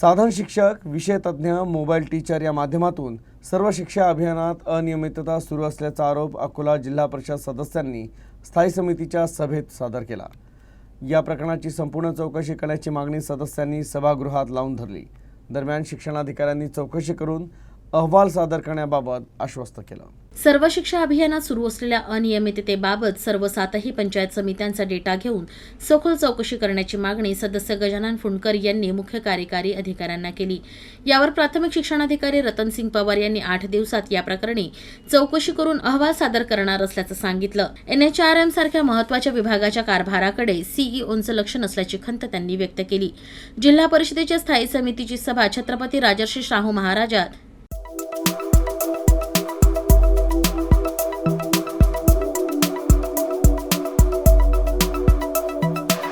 साधन शिक्षक विषय तज्ज्ञ मोबाईल टीचर या माध्यमातून सर्व शिक्षा अभियानात अनियमितता सुरू असल्याचा आरोप अकोला जिल्हा परिषद सदस्यांनी स्थायी समितीच्या सभेत सादर केला. या प्रकरणाची संपूर्ण चौकशी करण्याची मागणी सदस्यांनी सभागृहात लावून धरली. दरम्यान शिक्षणाधिकाऱ्यांनी चौकशी करून अहवाल सादर करण्याबाबत आश्वस्त केलं. सर्व शिक्षा अभियानात सुरू असलेल्या अनियमिततेबाबत सर्व सातही पंचायत समित्यांचा डेटा घेऊन सखोल चौकशी करण्याची मागणी सदस्य गजानन फुंडकर यांनी मुख्य कार्यकारी अधिकाऱ्यांना केली. यावर प्राथमिक शिक्षणाधिकारी रतनसिंग पवार यांनी आठ दिवसात या प्रकरणी चौकशी करून अहवाल सादर करणार असल्याचं सांगितलं. एनएचआरएम सारख्या महत्त्वाच्या विभागाच्या कारभाराकडे सीईओचं लक्ष नसल्याची खंत त्यांनी व्यक्त केली. जिल्हा परिषदेच्या स्थायी समितीची सभा छत्रपती राजर्षी शाहू महाराजात